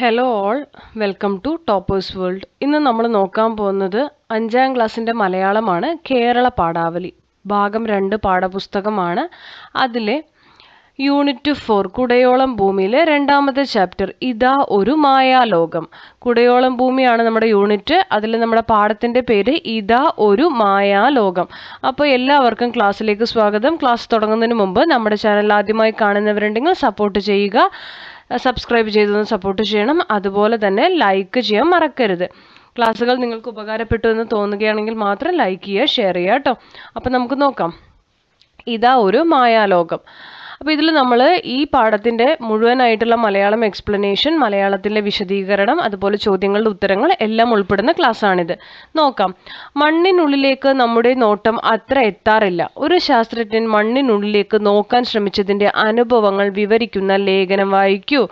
Hello all welcome to toppers world ഇന്ന് നമ്മൾ നോക്കാൻ പോകുന്നത് അഞ്ചാം ക്ലാസ്സിന്റെ മലയാളമാണ് കേരള പാഠാവലി. ഭാഗം രണ്ട് പാഠപുസ്തകമാണ്. അതിലെ യൂണിറ്റ് ഫോർ കുടയോളം ഭൂമിയിലെ രണ്ടാമത്തെ ചാപ്റ്റർ ഇതാ ഒരു മായാലോകം. കുടയോളം ഭൂമിയാണ് നമ്മുടെ യൂണിറ്റ് അതിൽ നമ്മുടെ പാഠത്തിന്റെ പേര് ഇതാ ഒരു മായാലോകം. അപ്പോൾ എല്ലാവർക്കും ക്ലാസ്സിലേക്ക് സ്വാഗതം. ക്ലാസ് തുടങ്ങുന്നതിന് മുമ്പ് നമ്മുടെ ചാനൽ ആദ്യമായി കാണുന്നവരുണ്ടെങ്കിൽ സപ്പോർട്ട് ചെയ്യുക. സബ്സ്ക്രൈബ് ചെയ്തൊന്ന് സപ്പോർട്ട് ചെയ്യണം. അതുപോലെ തന്നെ ലൈക്ക് ചെയ്യാൻ മറക്കരുത്. ക്ലാസ്സുകൾ നിങ്ങൾക്ക് ഉപകാരപ്പെട്ടു എന്ന് തോന്നുകയാണെങ്കിൽ മാത്രം ലൈക്ക് ചെയ്യുക ഷെയർ ചെയ്യുക കേട്ടോ അപ്പം നമുക്ക് നോക്കാം. ഇതാ ഒരു മായാലോകം. അപ്പോൾ ഇതിൽ നമ്മൾ ഈ പാഠത്തിന്റെ മുഴുവനായിട്ടുള്ള മലയാളം എക്സ്പ്ലനേഷൻ മലയാളത്തിലെ വിശദീകരണം അതുപോലെ ചോദ്യങ്ങളുടെ ഉത്തരങ്ങൾ എല്ലാം ഉൾപ്പെടുന്ന ക്ലാസ്സാണിത് നോക്കാം. മണ്ണിനുള്ളിലേക്ക് നമ്മുടെ നോട്ടം അത്ര എത്താറില്ല. ഒരു ശാസ്ത്രജ്ഞൻ മണ്ണിനുള്ളിലേക്ക് നോക്കാൻ ശ്രമിച്ചതിന്റെ അനുഭവങ്ങൾ വിവരിക്കുന്ന ലേഖനം വായിക്കൂ.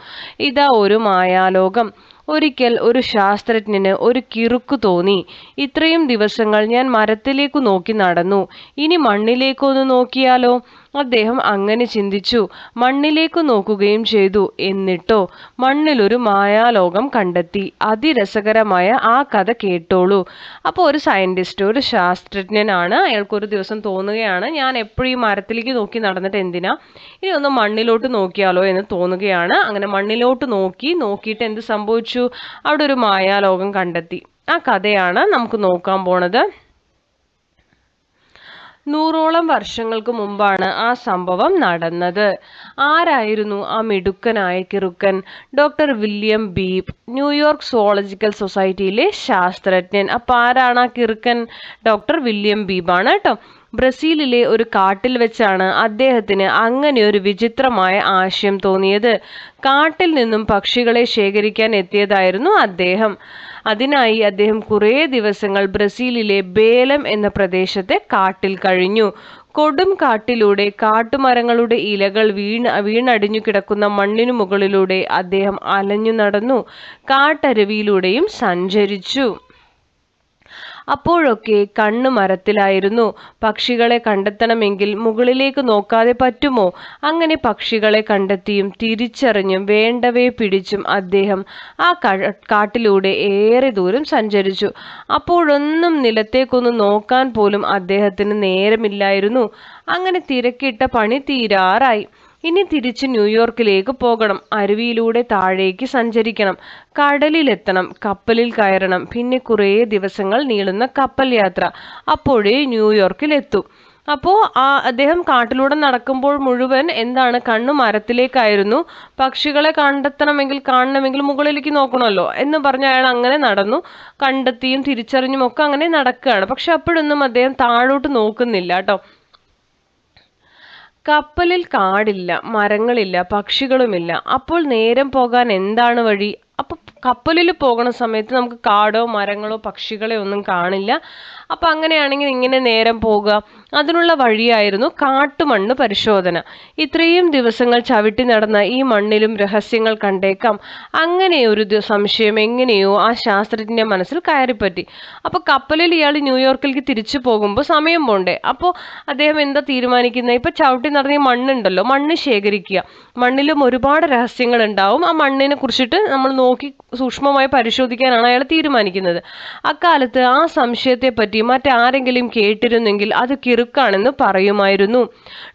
ഇതാ ഒരു മായാലോകം. ഒരിക്കൽ ഒരു ശാസ്ത്രജ്ഞന് ഒരു കിറുക്ക് തോന്നി. ഇത്രയും ദിവസങ്ങൾ ഞാൻ മരത്തിലേക്കു നോക്കി നടന്നു. ഇനി മണ്ണിലേക്കൊന്ന് നോക്കിയാലോ? അദ്ദേഹം അങ്ങനെ ചിന്തിച്ചു. മണ്ണിലേക്ക് നോക്കുകയും ചെയ്തു. എന്നിട്ടോ മണ്ണിലൊരു മായാലോകം കണ്ടെത്തി. അതിരസകരമായ ആ കഥ കേട്ടോളൂ. അപ്പോൾ ഒരു സയന്റിസ്റ്റ് ഒരു ശാസ്ത്രജ്ഞനാണ്. അയാൾക്കൊരു ദിവസം തോന്നുകയാണ് ഞാൻ എപ്പോഴും ഈ മരത്തിലേക്ക് നോക്കി നടന്നിട്ട് എന്തിനാ? ഇനി ഒന്ന് മണ്ണിലോട്ട് നോക്കിയാലോ? എന്ന് തോന്നുകയാണ്. അങ്ങനെ മണ്ണിലോട്ട് നോക്കി നോക്കിയിട്ട് എന്ത് സംഭവിച്ചു? അവിടെ ഒരു മായാലോകം കണ്ടെത്തി. ആ കഥയാണ് നമുക്ക് നോക്കാൻ പോണത്. നൂറോളം വർഷങ്ങൾക്ക് മുമ്പാണ് ആ സംഭവം നടന്നത്. ആരായിരുന്നു ആ മിടുക്കനായ കിറുക്കൻ? Doctor William Beebe New York zoological സൊസൈറ്റിയിലെ ശാസ്ത്രജ്ഞൻ. അപ്പം ആരാണ് ആ കിറുക്കൻ? ഡോക്ടർ വില്യം ആണ് കേട്ടോ. ബ്രസീലിലെ ഒരു കാട്ടിൽ വെച്ചാണ് അദ്ദേഹത്തിന് അങ്ങനെ ഒരു വിചിത്രമായ ആശയം തോന്നിയത്. കാട്ടിൽ നിന്നും പക്ഷികളെ ശേഖരിക്കാൻ എത്തിയതായിരുന്നു അദ്ദേഹം. അതിനായി അദ്ദേഹം കുറേ ദിവസങ്ങൾ ബ്രസീലിലെ ബേലം എന്ന പ്രദേശത്തെ കാട്ടിൽ കഴിഞ്ഞു. കൊടും കാട്ടിലൂടെ കാട്ടുമരങ്ങളുടെ ഇലകൾ വീണ വീണടിഞ്ഞു കിടക്കുന്ന മണ്ണിനു മുകളിലൂടെ അദ്ദേഹം അലഞ്ഞു നടന്നു. കാട്ടരുവിയിലൂടെയും സഞ്ചരിച്ചു. അപ്പോഴൊക്കെ കണ്ണു മരത്തിലായിരുന്നു. പക്ഷികളെ കണ്ടെത്തണമെങ്കിൽ മുകളിലേക്ക് നോക്കാതെ പറ്റുമോ? അങ്ങനെ പക്ഷികളെ കണ്ടെത്തിയും തിരിച്ചറിഞ്ഞും വേണ്ടവയെ പിടിച്ചും അദ്ദേഹം ആ കാട്ടിലൂടെ ഏറെ ദൂരം സഞ്ചരിച്ചു. അപ്പോഴൊന്നും നിലത്തേക്കൊന്ന് നോക്കാൻ പോലും അദ്ദേഹത്തിന് നേരമില്ലായിരുന്നു. അങ്ങനെ തിരക്കിട്ട പണി തീരാറായി. ഇനി തിരിച്ച് ന്യൂയോർക്കിലേക്ക് പോകണം. അരുവിയിലൂടെ താഴേക്ക് സഞ്ചരിക്കണം. കടലിലെത്തണം. കപ്പലിൽ കയറണം. പിന്നെ കുറേ ദിവസങ്ങൾ നീളുന്ന കപ്പൽ യാത്ര. അപ്പോഴേ ന്യൂയോർക്കിൽ എത്തും അപ്പോൾ ആ അദ്ദേഹം കാട്ടിലൂടെ നടക്കുമ്പോൾ മുഴുവൻ എന്താണ്? കണ്ണു മരത്തിലേക്കായിരുന്നു. പക്ഷികളെ കണ്ടെത്തണമെങ്കിൽ കാണണമെങ്കിൽ മുകളിലേക്ക് നോക്കണമല്ലോ എന്ന് പറഞ്ഞ അയാൾ അങ്ങനെ നടന്നു. കണ്ടെത്തിയും തിരിച്ചറിഞ്ഞും ഒക്കെ അങ്ങനെ നടക്കുകയാണ്. പക്ഷെ അപ്പോഴൊന്നും അദ്ദേഹം താഴോട്ട് നോക്കുന്നില്ല കേട്ടോ. കപ്പലിൽ കാടില്ല മരങ്ങളില്ല പക്ഷികളുമില്ല. അപ്പോൾ നേരം പോകാൻ എന്താണ് വഴി? അപ്പോൾ കപ്പലിൽ പോകുന്ന സമയത്ത് നമുക്ക് കാടോ മരങ്ങളോ പക്ഷികളെ ഒന്നും കാണില്ല. അപ്പൊ അങ്ങനെയാണെങ്കിൽ ഇങ്ങനെ നേരം പോകുക. അതിനുള്ള വഴിയായിരുന്നു കാട്ടുമണ്ണ് പരിശോധന. ഇത്രയും ദിവസങ്ങൾ ചവിട്ടി നടന്ന ഈ മണ്ണിലും രഹസ്യങ്ങൾ കണ്ടേക്കാം. അങ്ങനെ ഒരു സംശയം എങ്ങനെയോ ആ ശാസ്ത്രജ്ഞന്റെ മനസ്സിൽ കയറിപ്പറ്റി. അപ്പോൾ കപ്പലിൽ ഇയാൾ ന്യൂയോർക്കിലേക്ക് തിരിച്ചു പോകുമ്പോൾ സമയം പോണ്ടേ? അപ്പോൾ അദ്ദേഹം എന്താ തീരുമാനിക്കുന്നത് ഇപ്പൊ ചവിട്ടി നടന്ന ഈ മണ്ണുണ്ടല്ലോ മണ്ണ് ശേഖരിക്കുക. മണ്ണിലും ഒരുപാട് രഹസ്യങ്ങൾ ഉണ്ടാവും. ആ മണ്ണിനെ കുറിച്ചിട്ട് നമ്മൾ നോക്കി സൂക്ഷ്മമായി പരിശോധിക്കാനാണ് അയാൾ തീരുമാനിക്കുന്നത്. അക്കാലത്ത് ആ സംശയത്തെ പറ്റി മറ്റാരെങ്കിലും കേട്ടിരുന്നെങ്കിൽ അത് കിറുക്കാണെന്ന് പറയുമായിരുന്നു.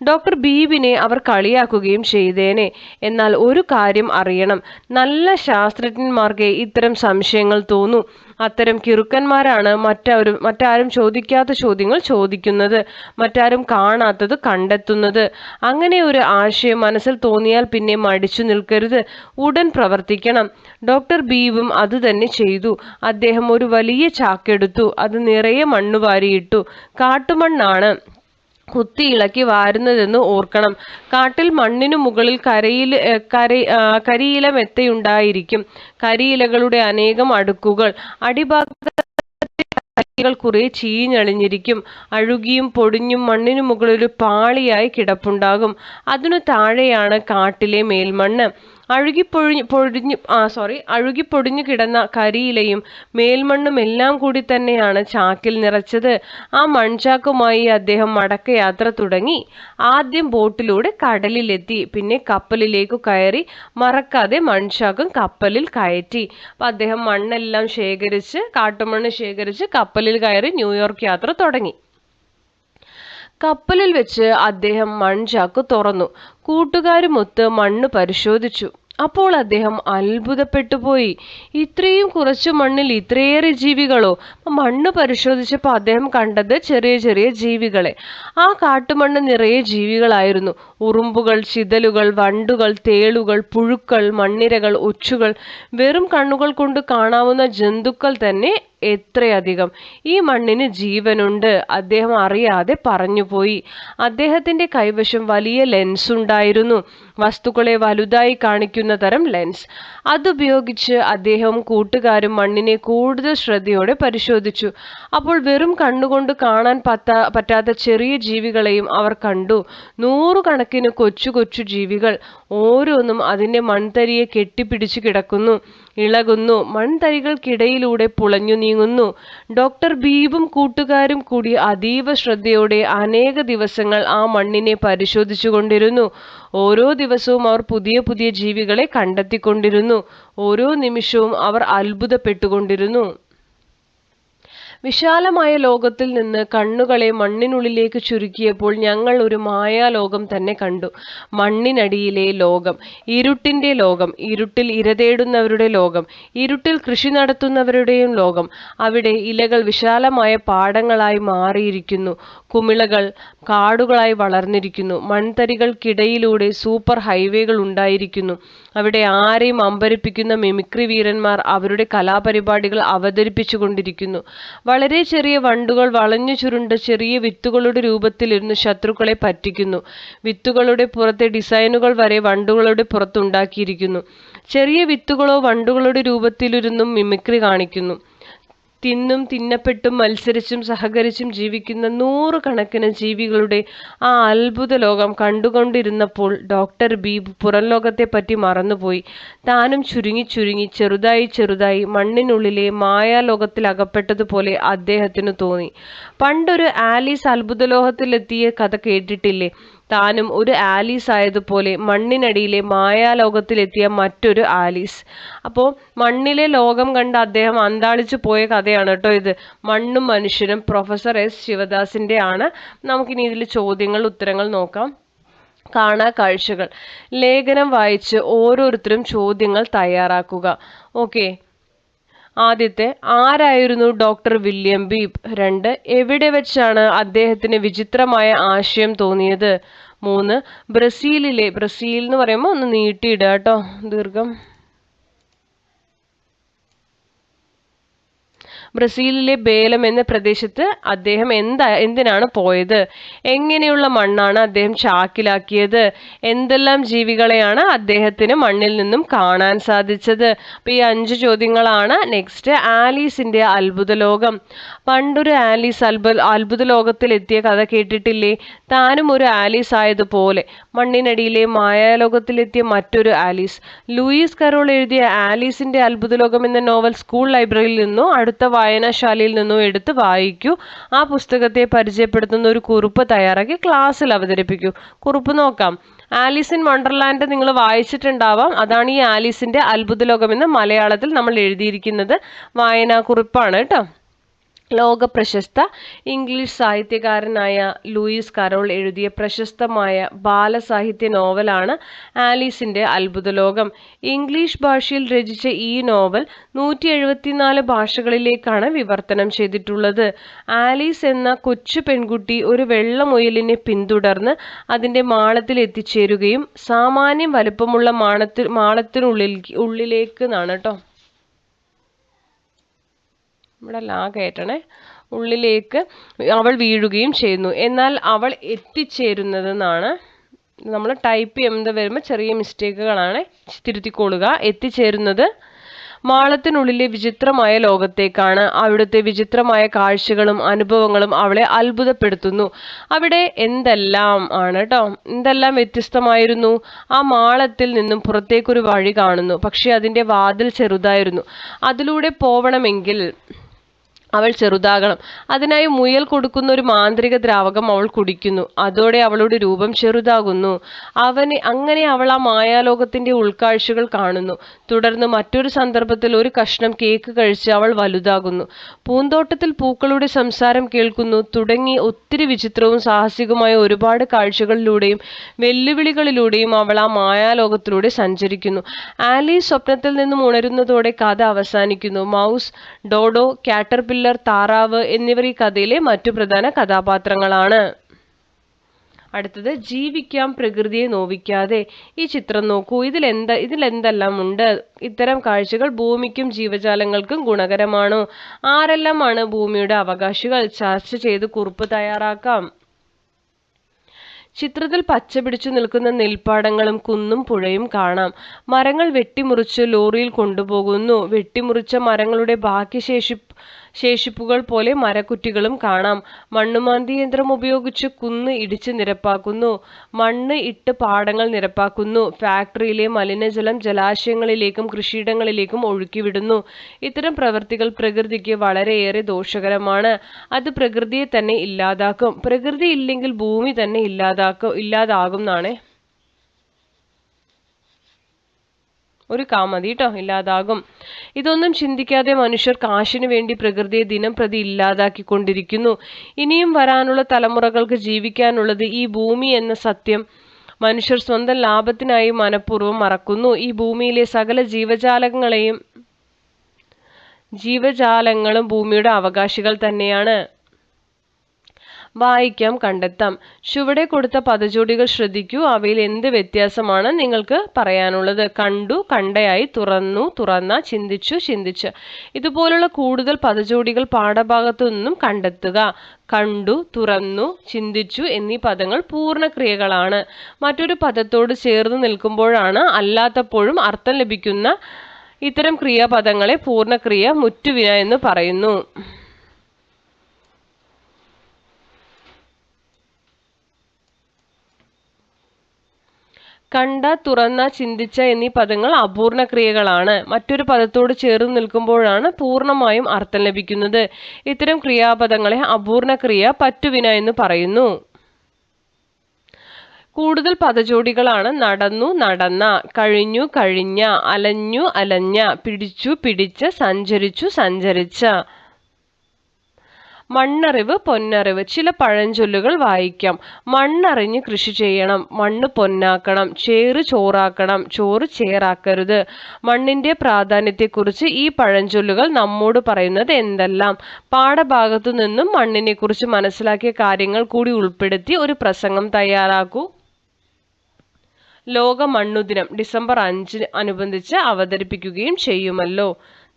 ഡോക്ടർ ബീബിനെ അവർ കളിയാക്കുകയും ചെയ്തേനെ. എന്നാൽ ഒരു കാര്യം അറിയണം. നല്ല ശാസ്ത്രജ്ഞന്മാർക്ക് ഇത്തരം സംശയങ്ങൾ തോന്നൂ. അത്തരം കിറുക്കന്മാരാണ് മറ്റാരും മറ്റാരും ചോദിക്കാത്ത ചോദ്യങ്ങൾ ചോദിക്കുന്നത് മറ്റാരും കാണാത്തത് കണ്ടെത്തുന്നത്. അങ്ങനെ ഒരു ആശയം മനസ്സിൽ തോന്നിയാൽ പിന്നെ മടിച്ചു നിൽക്കരുത്. ഉടൻ പ്രവർത്തിക്കണം. ഡോക്ടർ ബീവും അത് തന്നെ ചെയ്തു. അദ്ദേഹം ഒരു വലിയ ചാക്കെടുത്തു. അത് നിറയെ മണ്ണുവാരിയിട്ടു. കാട്ടുമണ്ണാണ്. കുത്തി ഇളക്കി വാരുന്നതെന്ന് ഓർക്കണം. കാട്ടിൽ മണ്ണിനു മുകളിൽ കരയിൽ കര കരിയില മെത്തയുണ്ടായിരിക്കും കരിയിലകളുടെ അനേകം അടുക്കുകൾ. അടിഭാഗ കുറെ ചീഞ്ഞളിഞ്ഞിരിക്കും. അഴുകിയും പൊടിഞ്ഞും മണ്ണിനു മുകളിൽ പാളിയായി കിടപ്പുണ്ടാകും. അതിനു താഴെയാണ് കാട്ടിലെ മേൽമണ്ണ്. അഴുകിപ്പൊഴിഞ്ഞ് പൊഴിഞ്ഞു ആ സോറി അഴുകിപ്പൊടിഞ്ഞു കിടന്ന കരിയിലയും മേൽമണ്ണും എല്ലാം കൂടി തന്നെയാണ് ചാക്കിൽ നിറച്ചത്. ആ മൺചാക്കുമായി അദ്ദേഹം മടക്ക യാത്ര തുടങ്ങി. ആദ്യം ബോട്ടിലൂടെ കടലിലെത്തി പിന്നെ കപ്പലിലേക്ക് കയറി മറക്കാതെ മൺചാക്കും കപ്പലിൽ കയറ്റി. അപ്പം അദ്ദേഹം മണ്ണെല്ലാം ശേഖരിച്ച് കാട്ടുമണ്ണ് ശേഖരിച്ച് കപ്പലിൽ കയറി ന്യൂയോർക്ക് യാത്ര തുടങ്ങി. കപ്പലിൽ വെച്ച് അദ്ദേഹം മൺചാക്ക് തുറന്നു. കൂട്ടുകാരുമൊത്ത് മണ്ണ് പരിശോധിച്ചു. അപ്പോൾ അദ്ദേഹം അത്ഭുതപ്പെട്ടുപോയി. ഇത്രയും കുറച്ചു മണ്ണിൽ ഇത്രയേറെ ജീവികളോ? മണ്ണ് പരിശോധിച്ചപ്പോൾ അദ്ദേഹം കണ്ടത് ചെറിയ ചെറിയ ജീവികളെ. ആ കാട്ടുമണ്ണ് നിറയെ ജീവികളായിരുന്നു. ഉറുമ്പുകൾ ചിതലുകൾ വണ്ടുകൾ തേളുകൾ പുഴുക്കൾ മണ്ണിരകൾ ഒച്ചുകൾ. വെറും കണ്ണുകൾ കൊണ്ട് കാണാവുന്ന ജന്തുക്കൾ തന്നെ എത്രയധികം. ഈ മണ്ണിന് ജീവനുണ്ട്. അദ്ദേഹം അറിയാതെ പറഞ്ഞുപോയി. അദ്ദേഹത്തിന്റെ കൈവശം വലിയ ലെൻസ് ഉണ്ടായിരുന്നു. വസ്തുക്കളെ വലുതായി കാണിക്കുന്ന തരം ലെൻസ് അതുപയോഗിച്ച് അദ്ദേഹം കൂട്ടുകാരും മണ്ണിനെ കൂടുതൽ ശ്രദ്ധയോടെ പരിശോധിച്ചു. അപ്പോൾ വെറും കണ്ണുകൊണ്ട് കാണാൻ പറ്റാ പറ്റാത്ത ചെറിയ ജീവികളെയും അവർ കണ്ടു. നൂറുകണക്കിന് കൊച്ചു കൊച്ചു ജീവികൾ ഓരോന്നും അതിന്റെ മൺതരിയെ കെട്ടിപ്പിടിച്ചു കിടക്കുന്നു. ഇളകുന്നു. മൺതരികൾക്കിടയിലൂടെ പുളഞ്ഞു നീങ്ങുന്നു. ഡോക്ടർ ബീബും കൂട്ടുകാരും കൂടി അതീവ ശ്രദ്ധയോടെ അനേക ദിവസങ്ങൾ ആ മണ്ണിനെ പരിശോധിച്ചു കൊണ്ടിരുന്നു ഓരോ ദിവസവും അവർ പുതിയ പുതിയ ജീവികളെ കണ്ടെത്തിക്കൊണ്ടിരുന്നു. ഓരോ നിമിഷവും അവർ അത്ഭുതപ്പെട്ടുകൊണ്ടിരുന്നു. വിശാലമായ ലോകത്തിൽ നിന്ന് കണ്ണുകളെ മണ്ണിനുള്ളിലേക്ക് ചുരുക്കിയപ്പോൾ ഞങ്ങൾ ഒരു മായാലോകം തന്നെ കണ്ടു. മണ്ണിനടിയിലെ ലോകം ഇരുട്ടിന്റെ ലോകം ഇരുട്ടിൽ ഇരതേടുന്നവരുടെ ലോകം ഇരുട്ടിൽ കൃഷി നടത്തുന്നവരുടെയും ലോകം. അവിടെ ഇലകൾ വിശാലമായ പാടങ്ങളായി മാറിയിരിക്കുന്നു. കുമിളകൾ കാടുകളായി വളർന്നിരിക്കുന്നു. മൺതരികൾക്കിടയിലൂടെ സൂപ്പർ ഹൈവേകൾ ഉണ്ടായിരിക്കുന്നു. അവിടെ ആരെയും അമ്പരിപ്പിക്കുന്ന മിമിക്രി വീരന്മാർ അവരുടെ കലാപരിപാടികൾ അവതരിപ്പിച്ചു കൊണ്ടിരിക്കുന്നു വളരെ ചെറിയ വണ്ടുകൾ വളഞ്ഞു ചുരുണ്ട ചെറിയ വിത്തുകളുടെ രൂപത്തിലിരുന്ന് ശത്രുക്കളെ പറ്റിക്കുന്നു. വിത്തുകളുടെ പുറത്തെ ഡിസൈനുകൾ വരെ വണ്ടുകളുടെ പുറത്തുണ്ടാക്കിയിരിക്കുന്നു ചെറിയ വിത്തുകളോ വണ്ടുകളുടെ രൂപത്തിലിരുന്നും മിമിക്രി കാണിക്കുന്നു. തിന്നും തിന്നപ്പെട്ടും മത്സരിച്ചും സഹകരിച്ചും ജീവിക്കുന്ന നൂറുകണക്കിന് ജീവികളുടെ ആ അത്ഭുത ലോകം കണ്ടുകൊണ്ടിരുന്നപ്പോൾ ഡോക്ടർ ബീബ് പുറം ലോകത്തെ പറ്റി മറന്നുപോയി. താനും ചുരുങ്ങി ചുരുങ്ങി ചെറുതായി ചെറുതായി മണ്ണിനുള്ളിലെ മായാലോകത്തിൽ അകപ്പെട്ടതുപോലെ അദ്ദേഹത്തിന് തോന്നി. പണ്ടൊരു ആലീസ് അത്ഭുതലോകത്തിലെത്തിയ കഥ കേട്ടിട്ടില്ലേ? താനും ഒരു ആലീസ് ആയതുപോലെ മണ്ണിനടിയിലെ മായാലോകത്തിലെത്തിയ മറ്റൊരു ആലീസ്. അപ്പോൾ മണ്ണിലെ ലോകം കണ്ട് അദ്ദേഹം അന്താളിച്ചു പോയ കഥയാണ് കേട്ടോ ഇത്. മണ്ണും മനുഷ്യനും പ്രൊഫസർ എസ് ശിവദാസിന്റെ ആണ്. നമുക്കിനി ഇതിൽ ചോദ്യങ്ങൾ ഉത്തരങ്ങൾ നോക്കാം. കാണാ കാഴ്ചകൾ. ലേഖനം വായിച്ച് ഓരോരുത്തരും ചോദ്യങ്ങൾ തയ്യാറാക്കുക. ഓക്കെ. ആദ്യത്തെ ആരായിരുന്നു ഡോക്ടർ വില്യം ബീപ്പ്? രണ്ട് എവിടെ വെച്ചാണ് അദ്ദേഹത്തിന് വിചിത്രമായ ആശയം തോന്നിയത്? മൂന്ന് ബ്രസീലിലെ ബ്രസീൽ എന്ന് പറയുമ്പോൾ ഒന്ന് നീട്ടിയിടുക കേട്ടോ ദീർഘം. ബ്രസീലിലെ ബേലം എന്ന പ്രദേശത്ത് അദ്ദേഹം എന്താ എന്തിനാണ് പോയത്? എങ്ങനെയുള്ള മണ്ണാണ് അദ്ദേഹം ചാക്കിലാക്കിയത്? എന്തെല്ലാം ജീവികളെയാണ് അദ്ദേഹത്തിന് മണ്ണിൽ നിന്നും കാണാൻ സാധിച്ചത്? അപ്പൊ ഈ അഞ്ച് ചോദ്യങ്ങളാണ് നെക്സ്റ്റ് ആലീസിന്റെ അത്ഭുത ലോകം. പണ്ടൊരു ആലീസ് അത്ഭുത അത്ഭുത ലോകത്തിൽ എത്തിയ കഥ കേട്ടിട്ടില്ലേ? താനും ഒരു ആലീസ് ആയതുപോലെ. മണ്ണിനടിയിലെ മായാലോകത്തിലെത്തിയ മറ്റൊരു ആലീസ്. ലൂയിസ് കരോൾ എഴുതിയ ആലീസിന്റെ അത്ഭുത ലോകം എന്ന നോവൽ സ്കൂൾ ലൈബ്രറിയിൽ നിന്നും അടുത്ത വായനാശാലയിൽ നിന്നും എടുത്ത് വായിക്കൂ. ആ പുസ്തകത്തെ പരിചയപ്പെടുത്തുന്ന ഒരു കുറിപ്പ് തയ്യാറാക്കി ക്ലാസ്സിൽ അവതരിപ്പിക്കൂ. കുറിപ്പ് നോക്കാം. ആലീസ് ഇൻ വണ്ടർലാൻഡ് നിങ്ങൾ വായിച്ചിട്ടുണ്ടാവാം. അതാണ് ഈ ആലീസിന്റെ അത്ഭുത ലോകം എന്ന് മലയാളത്തിൽ നമ്മൾ എഴുതിയിരിക്കുന്നത്. വായനാ കുറിപ്പാണ് കേട്ടോ. ലോക പ്രശസ്ത ഇംഗ്ലീഷ് സാഹിത്യകാരനായ ലൂയിസ് കരോൾ എഴുതിയ പ്രശസ്തമായ ബാലസാഹിത്യ നോവലാണ് ആലീസിന്റെ അത്ഭുത ലോകം ഇംഗ്ലീഷ് ഭാഷയിൽ രചിച്ച ഈ നോവൽ നൂറ്റി എഴുപത്തിനാല് ഭാഷകളിലേക്കാണ് വിവർത്തനം ചെയ്തിട്ടുള്ളത്. ആലീസ് എന്ന കൊച്ചു പെൺകുട്ടി ഒരു വെള്ളമുയലിനെ പിന്തുടർന്ന് അതിന്റെ മാളത്തിൽ എത്തിച്ചേരുകയും സാമാന്യം വലുപ്പമുള്ള മാണത്തിൽ മാളത്തിനുള്ളിൽ ഉള്ളിലേക്ക് എന്നാണ് കേട്ടോ ഇവിടെ ലാ കയറ്റണേ. ഉള്ളിലേക്ക് അവൾ വീഴുകയും ചെയ്യുന്നു. എന്നാൽ അവൾ എത്തിച്ചേരുന്നതെന്നാണ് നമ്മൾ ടൈപ്പ് ചെയ്യുന്നത് വരുമ്പോൾ ചെറിയ മിസ്റ്റേക്കുകളാണ് തിരുത്തിക്കൊള്ളുക. എത്തിച്ചേരുന്നത് മാളത്തിനുള്ളിലെ വിചിത്രമായ ലോകത്തേക്കാണ്. അവിടുത്തെ വിചിത്രമായ കാഴ്ചകളും അനുഭവങ്ങളും അവളെ അത്ഭുതപ്പെടുത്തുന്നു. അവിടെ എന്തെല്ലാം ആണ് കേട്ടോ എന്തെല്ലാം വ്യത്യസ്തമായിരുന്നു? ആ മാളത്തിൽ നിന്നും പുറത്തേക്കൊരു വഴി കാണുന്നു. പക്ഷെ അതിന്റെ വാതിൽ ചെറുതായിരുന്നു. അതിലൂടെ പോവണമെങ്കിൽ അവൾ ചെറുതാകണം. അതിനായി മുയൽ കൊടുക്കുന്ന ഒരു മാന്ത്രിക ദ്രാവകം അവൾ കുടിക്കുന്നു. അതോടെ അവളുടെ രൂപം ചെറുതാകുന്നു. അവന് അങ്ങനെ അവൾ ആ മായാലോകത്തിന്റെ ഉൾക്കാഴ്ചകൾ കാണുന്നു. തുടർന്ന് മറ്റൊരു സന്ദർഭത്തിൽ ഒരു കഷ്ണം കേക്ക് കഴിച്ച് അവൾ വലുതാകുന്നു. പൂന്തോട്ടത്തിൽ പൂക്കളുടെ സംസാരം കേൾക്കുന്നു. തുടങ്ങി ഒത്തിരി വിചിത്രവും സാഹസികവുമായ ഒരുപാട് കാഴ്ചകളിലൂടെയും വെല്ലുവിളികളിലൂടെയും അവൾ ആ മായാലോകത്തിലൂടെ സഞ്ചരിക്കുന്നു. ആലി സ്വപ്നത്തിൽ നിന്നും ഉണരുന്നതോടെ കഥ അവസാനിക്കുന്നു. മൗസ് ഡോഡോ കാറ്റർപില്ലർ താറാവ് എന്നിവർ ഈ കഥയിലെ മറ്റു പ്രധാന കഥാപാത്രങ്ങളാണ്. അടുത്തത് ജീവിക്കാം പ്രകൃതിയെ നോവിക്കാതെ. ഈ ചിത്രം നോക്കൂ. ഇതിൽ എന്താ ഇതിലെന്തെല്ലാം ഉണ്ട്? ഇത്തരം കാഴ്ചകൾ ഭൂമിക്കും ജീവജാലങ്ങൾക്കും ഗുണകരമാണോ? ആരെല്ലാമാണ് ഭൂമിയുടെ അവകാശികൾ? ചർച്ച ചെയ്ത് കുറിപ്പ് തയ്യാറാക്കാം. ചിത്രത്തിൽ പച്ച പിടിച്ചു നിൽക്കുന്ന നെൽപ്പാടങ്ങളും കുന്നും പുഴയും കാണാം. മരങ്ങൾ വെട്ടിമുറിച്ച് ലോറിയിൽ കൊണ്ടുപോകുന്നു. വെട്ടിമുറിച്ച മരങ്ങളുടെ ബാക്കി ശേഷി ശേഷിപ്പുകൾ പോലെ മരക്കുറ്റികളും കാണാം. മണ്ണുമാന്തി യന്ത്രം ഉപയോഗിച്ച് കുന്ന് ഇടിച്ച് നിരപ്പാക്കുന്നു. മണ്ണ് ഇട്ട് പാടങ്ങൾ നിരപ്പാക്കുന്നു. ഫാക്ടറിയിലെ മലിനജലം ജലാശയങ്ങളിലേക്കും കൃഷിയിടങ്ങളിലേക്കും ഒഴുക്കിവിടുന്നു. ഇത്തരം പ്രവൃത്തികൾ പ്രകൃതിക്ക് വളരെയേറെ ദോഷകരമാണ്. അത് പ്രകൃതിയെ തന്നെ ഇല്ലാതാക്കും. പ്രകൃതി ഇല്ലെങ്കിൽ ഭൂമി തന്നെ ഇല്ലാതാക്കും ഇല്ലാതാകും എന്നാണേ ഒരു കാമതി കേട്ടോ ഇല്ലാതാകും. ഇതൊന്നും ചിന്തിക്കാതെ മനുഷ്യർ കാശിനു വേണ്ടി പ്രകൃതിയെ ദിനം പ്രതി ഇല്ലാതാക്കിക്കൊണ്ടിരിക്കുന്നു. ഇനിയും വരാനുള്ള തലമുറകൾക്ക് ജീവിക്കാനുള്ളത് ഈ ഭൂമി എന്ന സത്യം മനുഷ്യർ സ്വന്തം ലാഭത്തിനായി മനഃപൂർവം മറക്കുന്നു. ഈ ഭൂമിയിലെ സകല ജീവജാലങ്ങളെയും ജീവജാലങ്ങളും ഭൂമിയുടെ അവകാശികൾ തന്നെയാണ്. വായിക്കാം കണ്ടെത്താം. ചുവടെ കൊടുത്ത പദജോടികൾ ശ്രദ്ധിക്കൂ. അവയിൽ എന്ത് വ്യത്യാസമാണ് നിങ്ങൾക്ക് പറയാനുള്ളത്? കണ്ടു കണ്ടയായി തുറന്നു തുറന്ന ചിന്തിച്ചു ചിന്തിച്ച്. ഇതുപോലുള്ള കൂടുതൽ പദജോടികൾ പാഠഭാഗത്തു നിന്നും കണ്ടെത്തുക. കണ്ടു തുറന്നു ചിന്തിച്ചു എന്നീ പദങ്ങൾ പൂർണക്രിയകളാണ്. മറ്റൊരു പദത്തോട് ചേർന്ന് നിൽക്കുമ്പോഴാണ് അല്ലാത്തപ്പോഴും അർത്ഥം ലഭിക്കുന്ന ഇത്തരം ക്രിയാപദങ്ങളെ പൂർണക്രിയ മുറ്റുവിന എന്ന് പറയുന്നു. കണ്ട തുറന്ന ചിന്തിച്ച എന്നീ പദങ്ങൾ അപൂർണ ക്രിയകളാണ് മറ്റൊരു പദത്തോട് ചേർന്ന് നിൽക്കുമ്പോഴാണ് പൂർണമായും അർത്ഥം ലഭിക്കുന്നത്. ഇത്തരം ക്രിയാപദങ്ങളെ അപൂർണ ക്രിയ പറ്റുവിന എന്ന് പറയുന്നു. കൂടുതൽ പദജോഡികളാണ് നടന്നു നടന്ന കഴിഞ്ഞു കഴിഞ്ഞ അലഞ്ഞു അലഞ്ഞ പിടിച്ചു പിടിച്ച സഞ്ചരിച്ചു സഞ്ചരിച്ച. മണ്ണറിവ് പൊന്നറിവ് ചില പഴഞ്ചൊല്ലുകൾ വായിക്കാം. മണ്ണറിഞ്ഞ് കൃഷി ചെയ്യണം മണ്ണ് പൊന്നാക്കണം ചേറ് ചോറാക്കണം ചോറ് ചേറാക്കരുത്. മണ്ണിന്റെ പ്രാധാന്യത്തെക്കുറിച്ച് ഈ പഴഞ്ചൊല്ലുകൾ നമ്മോട് പറയുന്നത് എന്തെല്ലാം? പാഠഭാഗത്തു നിന്നും മണ്ണിനെക്കുറിച്ച് മനസ്സിലാക്കിയ കാര്യങ്ങൾ കൂടി ഉൾപ്പെടുത്തി ഒരു പ്രസംഗം തയ്യാറാക്കൂ. ലോക മണ്ണുദിനം ഡിസംബർ അഞ്ചിന് അനുബന്ധിച്ച് അവതരിപ്പിക്കുകയും ചെയ്യുമല്ലോ.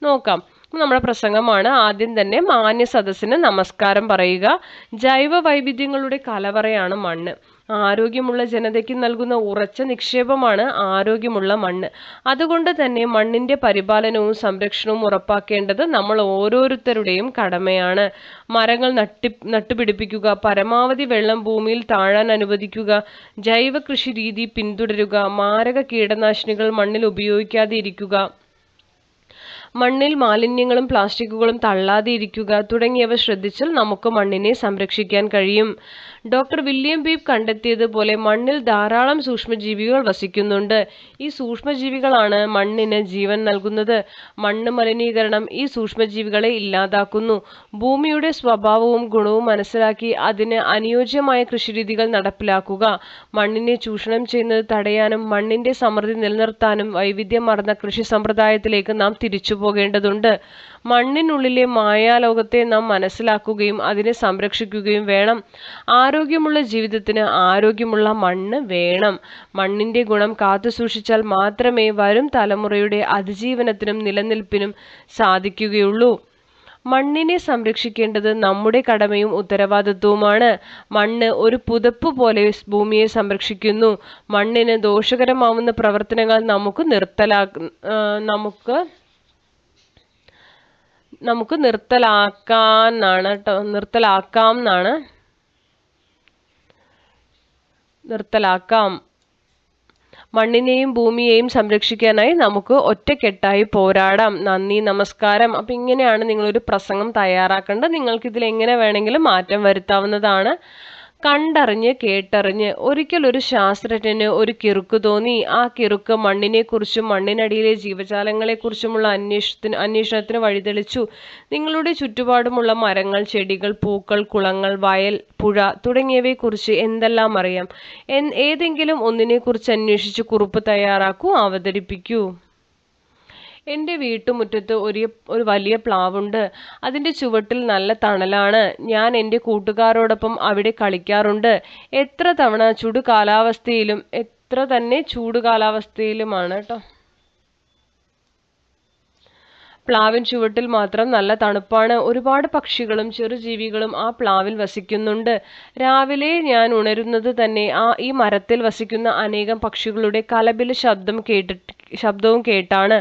നോക്കാം. നമ്മുടെ പ്രസംഗമാണ് ആദ്യം തന്നെ മാന്യ സദസ്സിന് നമസ്കാരം പറയുക. ജൈവ വൈവിധ്യങ്ങളുടെ കലവറയാണ് മണ്ണ്. ആരോഗ്യമുള്ള ജനതയ്ക്ക് നൽകുന്ന ഉറച്ച നിക്ഷേപമാണ് ആരോഗ്യമുള്ള മണ്ണ്. അതുകൊണ്ട് തന്നെ മണ്ണിന്റെ പരിപാലനവും സംരക്ഷണവും ഉറപ്പാക്കേണ്ടത് നമ്മൾ ഓരോരുത്തരുടെയും കടമയാണ്. മരങ്ങൾ നട്ടി നട്ടുപിടിപ്പിക്കുക പരമാവധി വെള്ളം ഭൂമിയിൽ താഴാൻ അനുവദിക്കുക ജൈവ കൃഷി രീതി പിന്തുടരുക മാരക കീടനാശിനികൾ മണ്ണിൽ ഉപയോഗിക്കാതെ ഇരിക്കുക മണ്ണിൽ മാലിന്യങ്ങളും പ്ലാസ്റ്റിക്കുകളും തള്ളാതെ ഇരിക്കുക തുടങ്ങിയവ ശ്രദ്ധിച്ചാൽ നമുക്ക് മണ്ണിനെ സംരക്ഷിക്കാൻ കഴിയും. ഡോക്ടർ വില്യം ബീബ് കണ്ടെത്തിയതുപോലെ മണ്ണിൽ ധാരാളം സൂക്ഷ്മജീവികൾ വസിക്കുന്നുണ്ട്. ഈ സൂക്ഷ്മജീവികളാണ് മണ്ണിന് ജീവൻ നൽകുന്നത്. മണ്ണ് മലിനീകരണം ഈ സൂക്ഷ്മജീവികളെ ഇല്ലാതാക്കുന്നു. ഭൂമിയുടെ സ്വഭാവവും ഗുണവും മനസ്സിലാക്കി അതിന് അനുയോജ്യമായ കൃഷിരീതികൾ നടപ്പിലാക്കുക. മണ്ണിനെ ചൂഷണം ചെയ്യുന്നത് തടയാനും മണ്ണിന്റെ സമൃദ്ധി നിലനിർത്താനും വൈവിധ്യമാർന്ന കൃഷി സമ്പ്രദായത്തിലേക്ക് നാം തിരിച്ചു പോകേണ്ടതുണ്ട്. മണ്ണിനുള്ളിലെ മായാലോകത്തെ നാം മനസ്സിലാക്കുകയും അതിനെ സംരക്ഷിക്കുകയും വേണം. ആരോഗ്യമുള്ള ജീവിതത്തിന് ആരോഗ്യമുള്ള മണ്ണ് വേണം. മണ്ണിന്റെ ഗുണം കാത്തു സൂക്ഷിച്ചാൽ മാത്രമേ വരും തലമുറയുടെ അതിജീവനത്തിനും നിലനിൽപ്പിനും സാധിക്കുകയുള്ളൂ. മണ്ണിനെ സംരക്ഷിക്കേണ്ടത് നമ്മുടെ കടമയും ഉത്തരവാദിത്വവുമാണ്. മണ്ണ് ഒരു പുതപ്പ് പോലെ ഭൂമിയെ സംരക്ഷിക്കുന്നു. മണ്ണിന് ദോഷകരമാവുന്ന പ്രവർത്തനങ്ങൾ നമുക്ക് നിർത്തലാ നമുക്ക് നമുക്ക് നിർത്തലാക്കാൻ എന്നാണ് കേട്ടോ നിർത്തലാക്കാം. എന്നാണ് നിർത്തലാക്കാം മണ്ണിനെയും ഭൂമിയെയും സംരക്ഷിക്കാനായി നമുക്ക് ഒറ്റക്കെട്ടായി പോരാടാം. നന്ദി നമസ്കാരം. അപ്പം ഇങ്ങനെയാണ് നിങ്ങളൊരു പ്രസംഗം തയ്യാറാക്കേണ്ടത്. നിങ്ങൾക്ക് ഇതിൽ എങ്ങനെ വേണമെങ്കിലും മാറ്റം വരുത്താവുന്നതാണ്. കണ്ടറിഞ്ഞ് കേട്ടറിഞ്ഞ് ഒരിക്കൽ ഒരു ശാസ്ത്രജ്ഞന് ഒരു കിറുക്ക് തോന്നി. ആ കിറുക്ക് മണ്ണിനെക്കുറിച്ചും മണ്ണിനടിയിലെ ജീവജാലങ്ങളെക്കുറിച്ചുമുള്ള അന്വേഷണത്തിന് അന്വേഷണത്തിന് വഴിതെളിച്ചു. നിങ്ങളുടെ ചുറ്റുപാടുമുള്ള മരങ്ങൾ ചെടികൾ പൂക്കൾ കുളങ്ങൾ വയൽ പുഴ തുടങ്ങിയവയെക്കുറിച്ച് എന്തെല്ലാം അറിയാം? ഏതെങ്കിലും ഒന്നിനെക്കുറിച്ച് അന്വേഷിച്ച് കുറിപ്പ് തയ്യാറാക്കൂ അവതരിപ്പിക്കൂ. എന്റെ വീട്ടുമുറ്റത്ത് ഒരു ഒരു വലിയ പ്ലാവുണ്ട്. അതിന്റെ ചുവട്ടിൽ നല്ല തണലാണ്. ഞാൻ എന്റെ കൂട്ടുകാരോടൊപ്പം അവിടെ കളിക്കാറുണ്ട്. എത്ര തവണ ചൂട് കാലാവസ്ഥയിലും എത്ര തന്നെ ചൂട് കാലാവസ്ഥയിലുമാണ് കേട്ടോ പ്ലാവിൻ ചുവട്ടിൽ മാത്രം നല്ല തണുപ്പാണ്. ഒരുപാട് പക്ഷികളും ചെറുജീവികളും ആ പ്ലാവിൽ വസിക്കുന്നുണ്ട്. രാവിലെ ഞാൻ ഉണരുന്നത് തന്നെ ആ ഈ മരത്തിൽ വസിക്കുന്ന അനേകം പക്ഷികളുടെ കലപില ശബ്ദം കേട്ടിട്ട് ശബ്ദവും കേട്ടാണ്.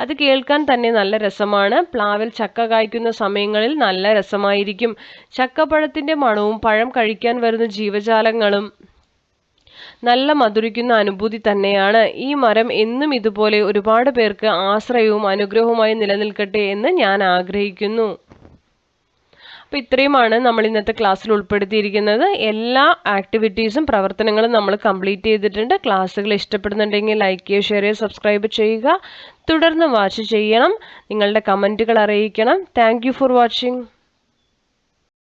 അത് കേൾക്കാൻ തന്നെ നല്ല രസമാണ്. പ്ലാവിൽ ചക്ക കായ്ക്കുന്ന സമയങ്ങളിൽ നല്ല രസമായിരിക്കും. ചക്കപ്പഴത്തിന്റെ മണവും പഴം കഴിക്കാൻ വരുന്ന ജീവജാലങ്ങളും നല്ല മധുരിക്കുന്ന അനുഭൂതി തന്നെയാണ് ഈ മരം എന്നും ഇതുപോലെ ഒരുപാട് പേർക്ക് ആശ്രയവും അനുഗ്രഹവുമായി നിലനിൽക്കട്ടെ എന്ന് ഞാൻ ആഗ്രഹിക്കുന്നു. അപ്പോൾ ഇത്രയുമാണ് നമ്മൾ ഇന്നത്തെ ക്ലാസ്സിൽ ഉൾപ്പെടുത്തിയിരിക്കുന്നത്. എല്ലാ ആക്ടിവിറ്റീസും പ്രവർത്തനങ്ങളും നമ്മൾ കംപ്ലീറ്റ് ചെയ്തിട്ടുണ്ട്. ക്ലാസ്സുകൾ ഇഷ്ടപ്പെടുന്നുണ്ടെങ്കിൽ ലൈക്ക് ചെയ്യുക ഷെയർ ചെയ്യുക സബ്സ്ക്രൈബ് ചെയ്യുക. തുടർന്ന് വാച്ച് ചെയ്യണം. നിങ്ങളുടെ കമന്റുകൾ അറിയിക്കണം. Thank for watching.